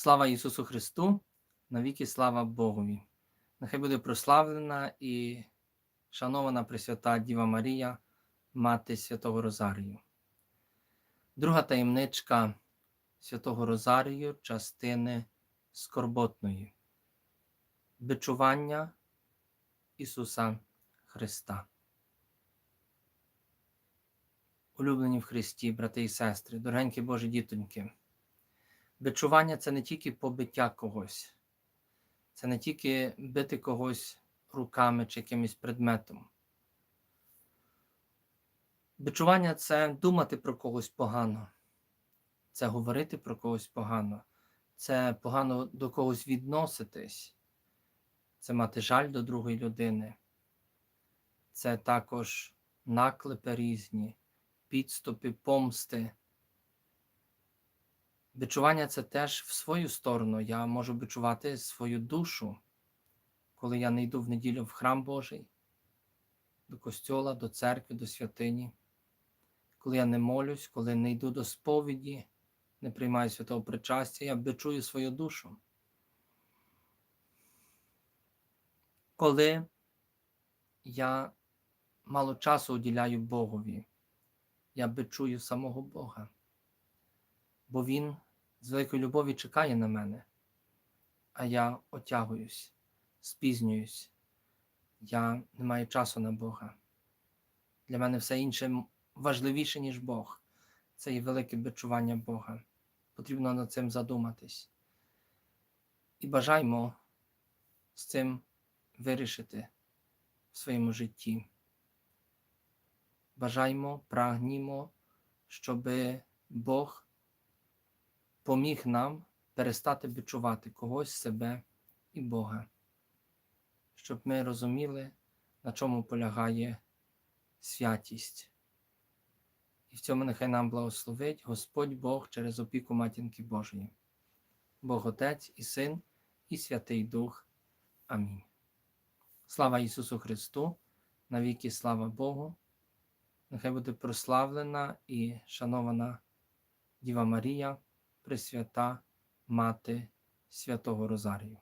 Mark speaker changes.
Speaker 1: Слава Ісусу Христу, навіки слава Богові. Нехай буде прославлена і шанована Пресвята Діва Марія, Мати Святого Розарію. Друга таємничка Святого Розарію, частини скорботної. Бичування Ісуса Христа. Улюблені в Христі, брати і сестри, дорогенькі Божі дітоньки. Бичування це не тільки побиття когось, це не тільки бити когось руками чи якимось предметом. Бичування це думати про когось погано, це говорити про когось погано, це погано до когось відноситись, це мати жаль до другої людини, це також наклепи різні, підступи, помсти. Бичування це теж в свою сторону. Я можу бичувати свою душу, коли я не йду в неділю в храм Божий, до костьола, до церкви, до святині, коли я не молюсь, коли не йду до сповіді, не приймаю святого причастя, я бичую свою душу. Коли я мало часу уділяю Богові, я бичую самого Бога бо Він з великої любові чекає на мене, а я отягуюсь, спізнююсь, я не маю часу на Бога. Для мене все інше важливіше, ніж Бог. Це є велике бичування Бога. Потрібно над цим задуматись. І бажаймо з цим вирішити в своєму житті. Бажаймо, прагнімо, щоб Бог поміг нам перестати відчувати когось себе і Бога, щоб ми розуміли, на чому полягає святість. І в цьому нехай нам благословить Господь Бог через опіку Матінки Божої, Бог Отець і Син, і Святий Дух. Амінь. Слава Ісусу Христу, навіки слава Богу. Нехай буде прославлена і шанована Діва Марія. Пресвята Мати Святого Розарію.